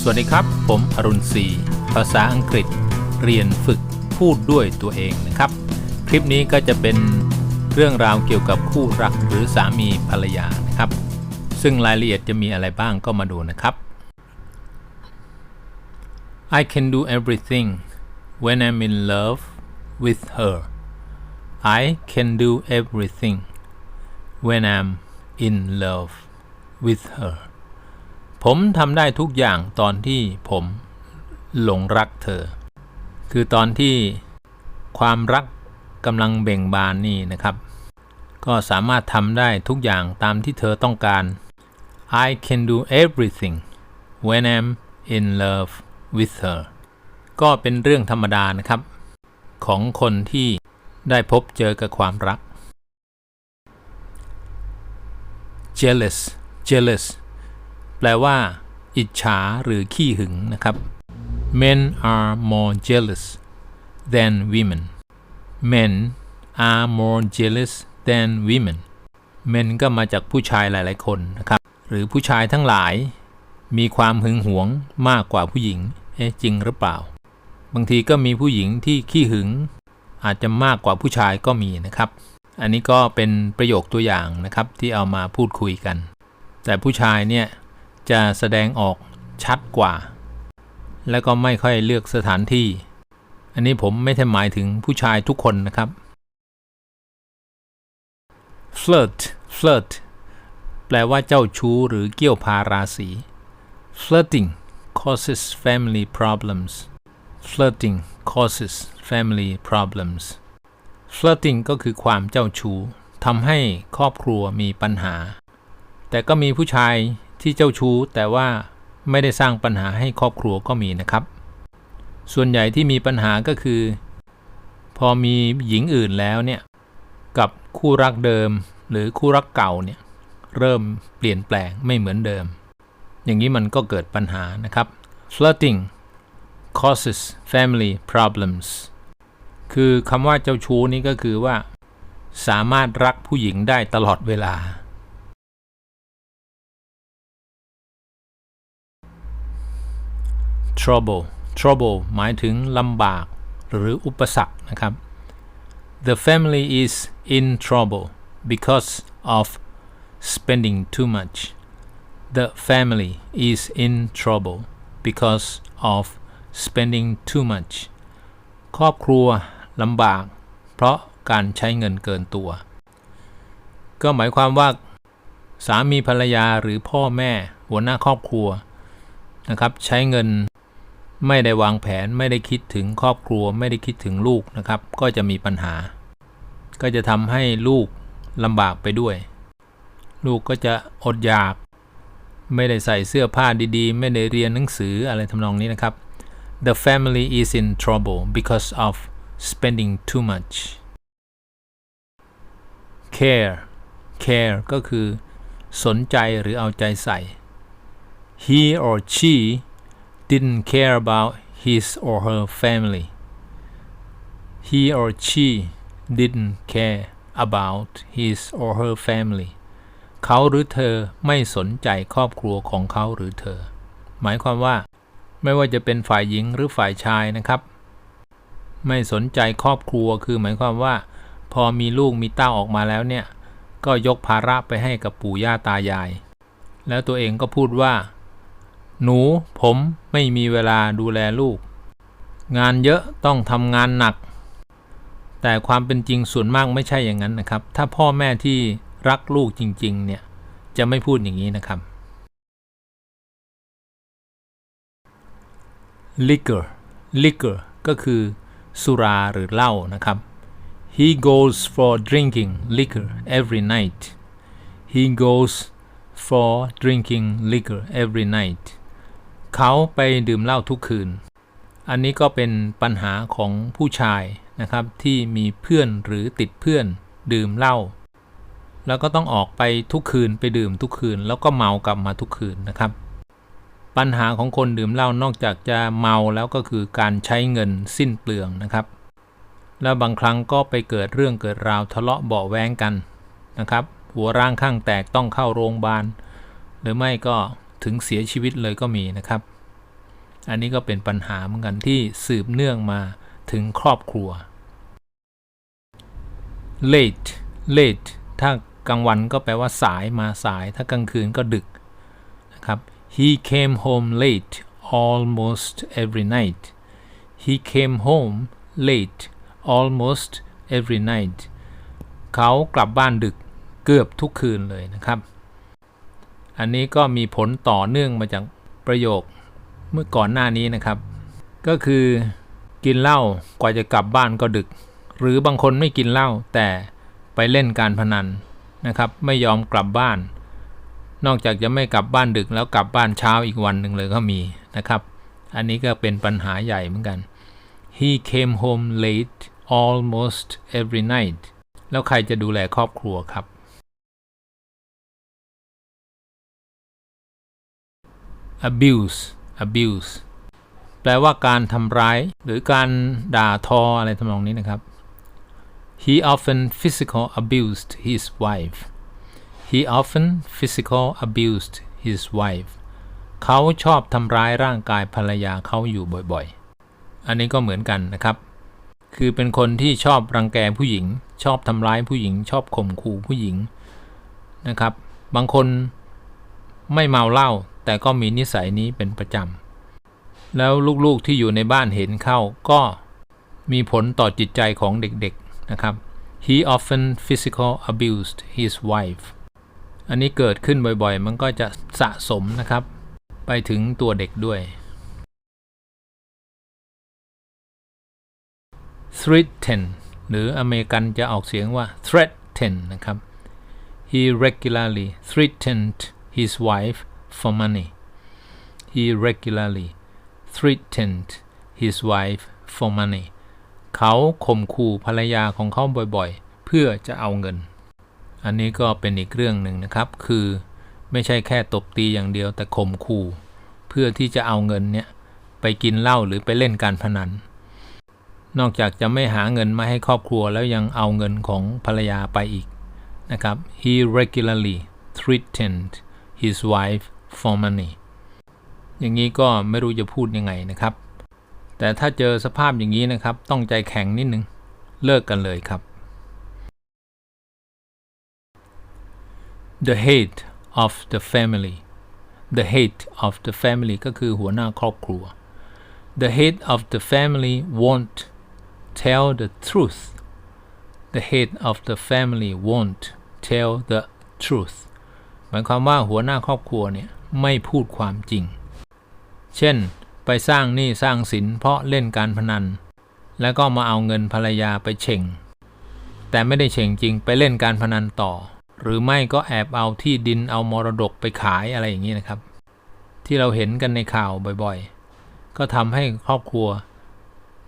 สวัสดีครับ ผมอรุณศรีภาษาอังกฤษ เรียนฝึกพูดด้วยตัวเองนะครับ คลิปนี้ก็จะเป็นเรื่องราวเกี่ยวกับคู่รักหรือสามีภรรยานะครับ ซึ่งรายละเอียดจะมีอะไรบ้างก็มาดูนะครับ I can do everything when I'm in love with her I can do everything when I'm in love with her ผมทำได้ทุกอย่างตอนที่ผมหลงรักเธอ คือตอนที่ความรักกำลังเบ่งบานนี่นะครับ ก็สามารถทำได้ทุกอย่างตามที่เธอต้องการ I can do everything when I'm in love with her ก็เป็นเรื่องธรรมดานะครับ ของคนที่ได้พบเจอกับความรัก jealous jealous แปลว่า อิจฉาหรือขี้หึงนะครับ men are more jealous than women men are more jealous than women men ก็มาจากผู้ชายหลาย ๆ คนนะครับ หรือผู้ชายทั้งหลาย มีความหึงหวงมากกว่าผู้หญิง เอ๊ะจริงหรือเปล่า บางทีก็มีผู้หญิงที่ขี้หึง อาจจะมากกว่าผู้ชายก็มีนะครับ อันนี้ก็เป็นประโยคตัวอย่างนะครับที่เอามาพูดคุยกัน แต่ผู้ชายเนี่ย จะแสดงออกชัดกว่า แล้วก็ไม่ค่อยเลือกสถานที่ อันนี้ผมไม่ได้หมายถึงผู้ชายทุกคนนะครับ flirt flirt แปลว่าเจ้าชู้หรือเกี่ยวพาราศี flirting causes family problems flirting causes family problems flirting ก็คือความเจ้าชู้ทำให้ครอบครัวมีปัญหา แต่ก็มีผู้ชาย ที่เจ้าชู้แต่ว่าไม่ได้สร้างปัญหาให้ครอบครัวก็มีนะครับ ส่วนใหญ่ที่มีปัญหาก็คือ พอมีหญิงอื่นแล้วเนี่ยกับคู่รักเดิมหรือคู่รักเก่าเนี่ยเริ่มเปลี่ยนแปลงไม่เหมือนเดิม อย่างนี้มันก็เกิดปัญหานะครับ flirting causes family problems คือคำว่าเจ้าชู้นี่ก็คือว่า สามารถรักผู้หญิงได้ตลอดเวลา trouble trouble หมายถึงลำบาก หรืออุปสรรคนะครับ The family is in trouble because of spending too much The family is in trouble because of spending too much ครอบครัวลำบาก เพราะการใช้เงินเกินตัว ก็หมายความว่า สามีภรรยาหรือพ่อแม่หัวหน้าครอบครัวนะครับ ใช้เงิน ไม่ได้วางแผนไม่ได้คิดถึงครอบครัว ไม่ได้คิดถึงลูกนะครับ ก็จะมีปัญหา ก็จะทำให้ลูกลำบากไปด้วย ลูกก็จะอดอยาก ไม่ได้ใส่เสื้อผ้าดีๆ ไม่ได้เรียนหนังสืออะไรทำนองนี้นะครับ The family is in trouble because of spending too much care care ก็คือ สนใจหรือเอาใจใส่ he or she didn't care about his or her family. He or she didn't care about his or her family. เขาหรือเธอไม่สนใจครอบครัวของเขาหรือเธอ หมายความว่า ไม่ว่าจะเป็นฝ่ายหญิงหรือฝ่ายชายนะครับ ไม่สนใจครอบครัวคือหมายความว่า พอมีลูกมีเต้าออกมาแล้วเนี่ย ก็ยกภาระไปให้กับปู่ย่าตายาย แล้วตัวเองก็พูดว่า หนูผมไม่มีเวลาดูแลลูก งานเยอะต้องทำงานหนัก แต่ความเป็นจริงส่วนมากไม่ใช่อย่างนั้นนะครับ ถ้าพ่อแม่ที่รักลูกจริง ๆ เนี่ย จะไม่พูดอย่างนี้นะครับ liquor liquor ก็คือสุราหรือเหล้านะครับ he goes for drinking liquor every night he goes for drinking liquor every night เขาไปดื่มเหล้าทุกคืน อันนี้ก็เป็นปัญหาของผู้ชายนะครับที่มีเพื่อนหรือติดเพื่อนดื่มเหล้าแล้วก็ต้องออกไปทุกคืนไปดื่มทุกคืน แล้วก็เมากลับมาทุกคืนนะครับ ปัญหาของคนดื่มเหล้านอกจากจะเมาแล้วก็คือการใช้เงินสิ้นเปลืองนะครับ แล้วบางครั้งก็ไปเกิดเรื่องเกิดราวทะเลาะเบาแว้งกันนะครับ หัวร่างข้างแตกต้องเข้าโรงพยาบาลหรือไม่ก็ ถึงเสียชีวิตเลยก็มีนะครับ อันนี้ก็เป็นปัญหาเหมือนกันที่สืบเนื่องมาถึงครอบครัว late late ถ้ากลางวันก็แปลว่าสายมาสาย ถ้ากลางคืนก็ดึกนะครับ he came home late almost every night he came home late almost every night เขากลับบ้านดึกเกือบทุกคืนเลยนะครับ อันนี้ก็มีผลต่อเนื่องมาจากประโยคเมื่อก่อนหน้านี้นะครับ ก็คือกินเหล้ากว่าจะกลับบ้านก็ดึก หรือบางคนไม่กินเหล้าแต่ไปเล่นการพนันนะครับ ไม่ยอมกลับบ้าน นอกจากจะไม่กลับบ้านดึกแล้วกลับบ้านเช้าอีกวันหนึ่งเลยก็มีนะครับ อันนี้ก็เป็นปัญหาใหญ่เหมือนกัน he came home late almost every night แล้วใครจะดูแลครอบครัวครับ abuse abuse แปลว่าการทำร้าย หรือการด่าทออะไรทำนองนี้นะครับ he often physical abused his wife he often physical abused his wife เขาชอบทำร้ายร่างกายภรรยาเขาอยู่บ่อยๆ อันนี้ก็เหมือนกันนะครับ คือเป็นคนที่ชอบรังแกผู้หญิง ชอบทำร้ายผู้หญิง ชอบข่มขู่ผู้หญิงนะครับ บางคนไม่เมาเหล้า แต่ก็มีนิสัยนี้เป็นประจำ แล้วลูกๆที่อยู่ในบ้านเห็นเข้าก็มีผลต่อจิตใจของเด็กๆนะครับ he often physical abused his wife อันนี้เกิดขึ้นบ่อยๆ มันก็จะสะสมนะครับ ไปถึงตัวเด็กด้วย threaten หรืออเมริกันจะออกเสียงว่า threaten นะครับ he regularly threatened his wife for money he regularly threatened his wife for money เขาข่มขู่ภรรยาของเขาบ่อยๆ เพื่อจะเอาเงิน อันนี้ก็เป็นอีกเรื่องหนึ่งนะครับ คือไม่ใช่แค่ตบตีอย่างเดียวแต่ข่มขู่เพื่อที่จะเอาเงินเนี่ยไปกินเหล้าหรือไปเล่นการพนัน นอกจากจะไม่หาเงินมาให้ครอบครัวแล้วยังเอาเงินของภรรยาไปอีกนะครับ he regularly threatened his wife for money อย่างนี้ก็ไม่รู้จะพูดยังไงนะครับ แต่ถ้าเจอสภาพอย่างนี้นะครับ ต้องใจแข็งนิดนึง เลิกกันเลยครับ the head of the family the head of the family ก็คือหัวหน้าครอบครัว the head of the family won't tell the truth the head of the family won't tell the truth หมายความว่าหัวหน้าครอบครัวเนี่ย ไม่พูดความจริง เช่น ไปสร้างหนี้สร้างสินเพราะเล่นการพนัน แล้วก็มาเอาเงินภรรยาไปเฉ่ง แต่ไม่ได้เฉ่งจริงไปเล่นการพนันต่อ หรือไม่ก็แอบเอาที่ดินเอามรดกไปขายอะไรอย่างนี้นะครับ ที่เราเห็นกันในข่าวบ่อยๆ ก็ทำให้ครอบครัว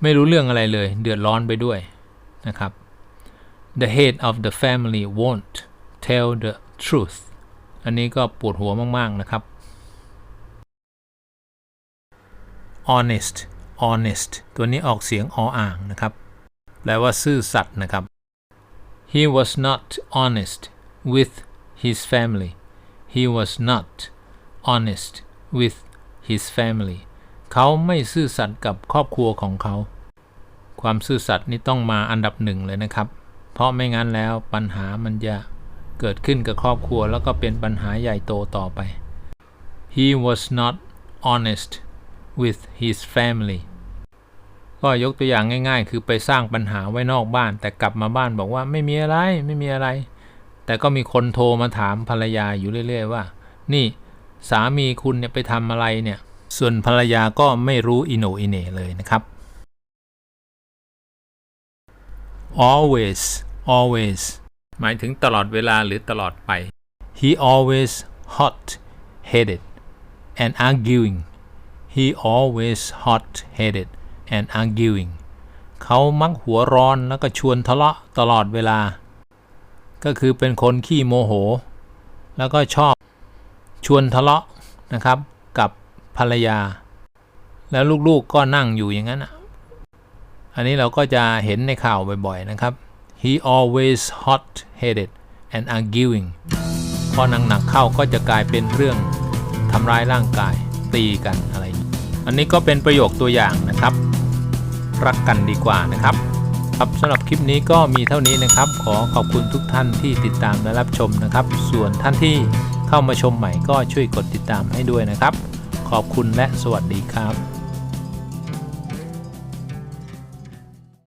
ไม่รู้เรื่องอะไรเลย เดือดร้อนไปด้วยนะครับ The head of the family won't tell the truth อันนี้ก็ปวดหัวมาก ๆ นะครับ honest honest ตัวนี้ออกเสียงออ่างนะครับ แปลว่าซื่อสัตย์นะครับ he was not honest with his family he was not honest with his family เขาไม่ซื่อสัตย์กับครอบครัวของเขา ความซื่อสัตย์นี่ต้องมาอันดับหนึ่งเลยนะครับ เพราะไม่งั้นแล้วปัญหามันจะเกิดขึ้นกับครอบครัวแล้วก็เป็นปัญหาใหญ่โตต่อไป he was not honest with his family ก็ยกตัวอย่างง่ายๆ คือไปสร้างปัญหาไว้นอกบ้าน แต่กลับมาบ้านบอกว่าไม่มีอะไรไม่มีอะไร แต่ก็มีคนโทรมาถามภรรยาอยู่เรื่อย ๆ ว่า นี่สามีคุณเนี่ยไปทำอะไรเนี่ย ส่วนภรรยาก็ไม่รู้อิโนอิเน่เลยนะครับ always always หมายถึงตลอดเวลาหรือตลอดไป he always hot headed and arguing he always hot headed and arguing เขามักหัวร้อนแล้วก็ชวนทะเลาะตลอดเวลา ก็คือเป็นคนขี้โมโห แล้วก็ชอบชวนทะเลาะนะครับ กับภรรยา แล้วลูกๆก็นั่งอยู่อย่างนั้นอันนี้เราก็จะเห็นในข่าวบ่อยๆนะครับ he always hot headed and arguing พอหนักๆเข้าก็จะกลายเป็นเรื่องทำร้ายร่างกายตีกันอะไร อันนี้ก็เป็นประโยคตัวอย่างนะครับ รักกันดีกว่านะครับครับสำหรับคลิปนี้ก็มีเท่านี้นะครับ ขอขอบคุณทุกท่านที่ติดตามและรับชมนะครับ ส่วนท่านที่เข้ามาชมใหม่ก็ช่วยกดติดตามให้ด้วยนะครับ ขอบคุณและสวัสดีครับ